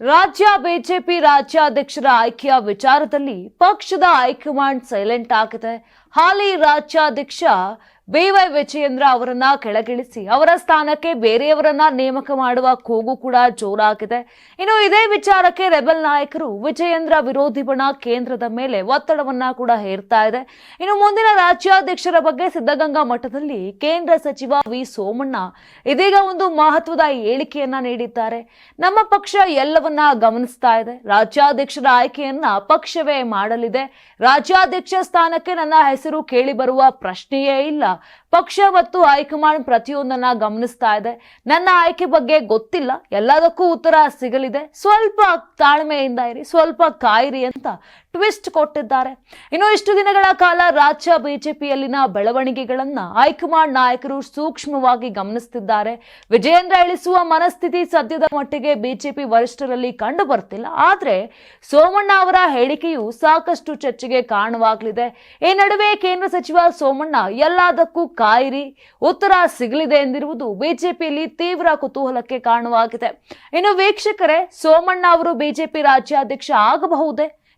ರಾಜ್ಯ ಬಿಜೆಪಿ ರಾಜ್ಯಾಧ್ಯಕ್ಷರ ಆಯ್ಕೆಯ ವಿಚಾರದಲ್ಲಿ ಪಕ್ಷದ ಹೈಕಮಾಂಡ್ ಸೈಲೆಂಟ್ ಆಗಿದೆ. ಹಾಲಿ ರಾಜ್ಯಾಧ್ಯಕ್ಷ ಬಿವೈ ವಿಜಯೇಂದ್ರ ಅವರನ್ನ ಕೆಳಗಿಳಿಸಿ ಅವರ ಸ್ಥಾನಕ್ಕೆ ಬೇರೆಯವರನ್ನ ನೇಮಕ ಮಾಡುವ ಕೂಗು ಕೂಡ ಜೋರಾಗಿದೆ. ಇನ್ನು ಇದೇ ವಿಚಾರಕ್ಕೆ ರೆಬಲ್ ನಾಯಕರು ವಿಜಯೇಂದ್ರ ವಿರೋಧಿ ಬಣ ಕೇಂದ್ರದ ಮೇಲೆ ಒತ್ತಡವನ್ನ ಕೂಡ ಹೇರ್ತಾ ಇದೆ. ಇನ್ನು ಮುಂದಿನ ರಾಜ್ಯಾಧ್ಯಕ್ಷರ ಬಗ್ಗೆ ಸಿದ್ಧಗಂಗಾ ಮಠದಲ್ಲಿ ಕೇಂದ್ರ ಸಚಿವ ವಿ ಸೋಮಣ್ಣ ಇದೀಗ ಒಂದು ಮಹತ್ವದ ಹೇಳಿಕೆಯನ್ನ ನೀಡಿದ್ದಾರೆ. ನಮ್ಮ ಪಕ್ಷ ಎಲ್ಲವನ್ನ ಗಮನಿಸ್ತಾ ಇದೆ. ರಾಜ್ಯಾಧ್ಯಕ್ಷರ ಆಯ್ಕೆಯನ್ನ ಪಕ್ಷವೇ ಮಾಡಲಿದೆ. ರಾಜ್ಯಾಧ್ಯಕ್ಷ ಸ್ಥಾನಕ್ಕೆ ನನ್ನ ಹೆಸರು ಕೇಳಿ ಬರುವ ಪ್ರಶ್ನೆಯೇ ಇಲ್ಲ. ಪಕ್ಷ ಮತ್ತು ಹೈಕಮಾಂಡ್ ಪ್ರತಿಯೊಂದನ್ನ ಗಮನಿಸ್ತಾ ಇದೆ. ನನ್ನ ಆಯ್ಕೆ ಬಗ್ಗೆ ಗೊತ್ತಿಲ್ಲ. ಎಲ್ಲದಕ್ಕೂ ಉತ್ತರ ಸಿಗಲಿದೆ. ಸ್ವಲ್ಪ ತಾಳ್ಮೆಯಿಂದ ಇರಿ, ಸ್ವಲ್ಪ ಕಾಯಿರಿ ಅಂತ ಟ್ವಿಸ್ಟ್ ಕೊಟ್ಟಿದ್ದಾರೆ. ಇನ್ನು ಇಷ್ಟು ದಿನಗಳ ಕಾಲ ರಾಜ್ಯ ಬಿಜೆಪಿಯಲ್ಲಿನ ಬೆಳವಣಿಗೆಗಳನ್ನು ಹೈಕಮಾಂಡ್ ನಾಯಕರು ಸೂಕ್ಷ್ಮವಾಗಿ ಗಮನಿಸುತ್ತಿದ್ದಾರೆ ವಿಜಯೇಂದ್ರ ಇಳಿಸುವ ಮನಸ್ಥಿತಿ ಸದ್ಯದ ಮಟ್ಟಿಗೆ ಬಿಜೆಪಿ ವರಿಷ್ಠರಲ್ಲಿ ಕಂಡು ಬರ್ತಿಲ್ಲ ಆದ್ರೆ ಸೋಮಣ್ಣ ಅವರ ಹೇಳಿಕೆಯು ಸಾಕಷ್ಟು ಚರ್ಚೆಗೆ ಕಾರಣವಾಗಲಿದೆ. ಈ ನಡುವೆ ಕೇಂದ್ರ ಸಚಿವ ಸೋಮಣ್ಣ, ಎಲ್ಲದಕ್ಕೂ ಕಾಯಿರಿ, ಉತ್ತರ ಸಿಗಲಿದೆ ಎಂದಿರುವುದು ಬಿಜೆಪಿಯಲ್ಲಿ ತೀವ್ರ ಕುತೂಹಲಕ್ಕೆ ಕಾರಣವಾಗಿದೆ. ಇನ್ನು ವೀಕ್ಷಕರೇ, ಸೋಮಣ್ಣ ಅವರು ಬಿಜೆಪಿ ರಾಜ್ಯಾಧ್ಯಕ್ಷ ಆಗಬಹುದೇ?